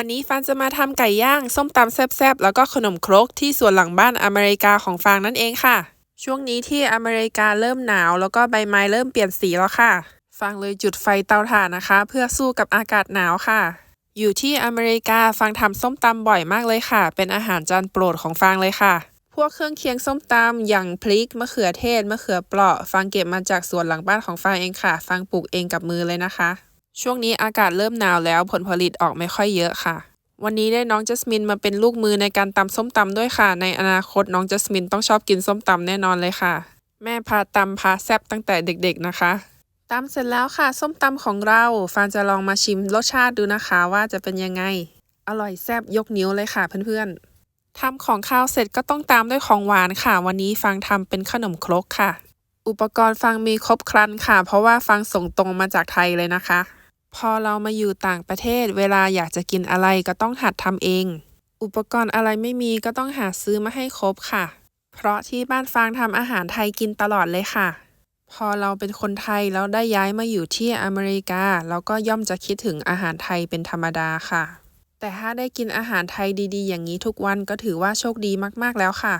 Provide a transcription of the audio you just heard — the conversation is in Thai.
วันนี้ฟางจะมาทำไก่ย่าง ส้มตำแซ่บๆ แล้วก็ขนมครกที่สวนหลังบ้านอเมริกาของฟางนั่นเองค่ะ ช่วงนี้ที่อเมริกาเริ่มหนาว แล้วก็ใบไม้เริ่มเปลี่ยนสีแล้วค่ะ ฟางเลยจุดไฟเตาถ่านนะคะ เพื่อสู้กับอากาศหนาวค่ะ อยู่ที่อเมริกาฟางทำส้มตำบ่อยมากเลยค่ะ เป็นอาหารจานโปรดของฟางเลยค่ะ พวกเครื่องเคียงส้มตำอย่างพริกมะเขือเทศมะเขือเปราะฟางเก็บมาจากสวนหลังบ้านของฟางเองค่ะ ฟางปลูกเองกับมือเลยนะคะ ช่วงนี้อากาศเริ่มหนาวแล้วผลผลิตออกไม่ค่อยเยอะค่ะ วันนี้ได้น้องจัสมินมาเป็นลูกมือในการตำส้มตำด้วยค่ะ ในอนาคตน้องจัสมินต้องชอบกินส้มตำแน่นอนเลยค่ะ แม่พาตำพาแซบตั้งแต่เด็กๆนะคะตำเสร็จแล้วค่ะ ส้มตำของเราฟานจะลองมาชิมรสชาติดูนะคะว่าจะเป็นยังไง อร่อยแซบยกนิ้วเลยค่ะเพื่อนๆทำของข้าวเสร็จก็ต้องตามด้วยของหวานค่ะ วันนี้ฟังทำเป็นขนมครกค่ะ อุปกรณ์ฟังมีครบครันค่ะ เพราะว่าฟังส่งตรงมาจากไทยเลยนะคะ พอเรามาอยู่ต่างประเทศ เวลาอยากจะกินอะไรก็ต้องหัดทำเอง อุปกรณ์อะไรไม่มีก็ต้องหาซื้อมาให้ครบค่ะ เพราะที่บ้านฟางทำอาหารไทยกินตลอดเลยค่ะ พอเราเป็นคนไทยแล้วได้ย้ายมาอยู่ที่อเมริกา เราก็ย่อมจะคิดถึงอาหารไทยเป็นธรรมดาค่ะ แต่ถ้าได้กินอาหารไทยดีๆ อย่างนี้ทุกวันก็ถือว่าโชคดีมากๆแล้วค่ะ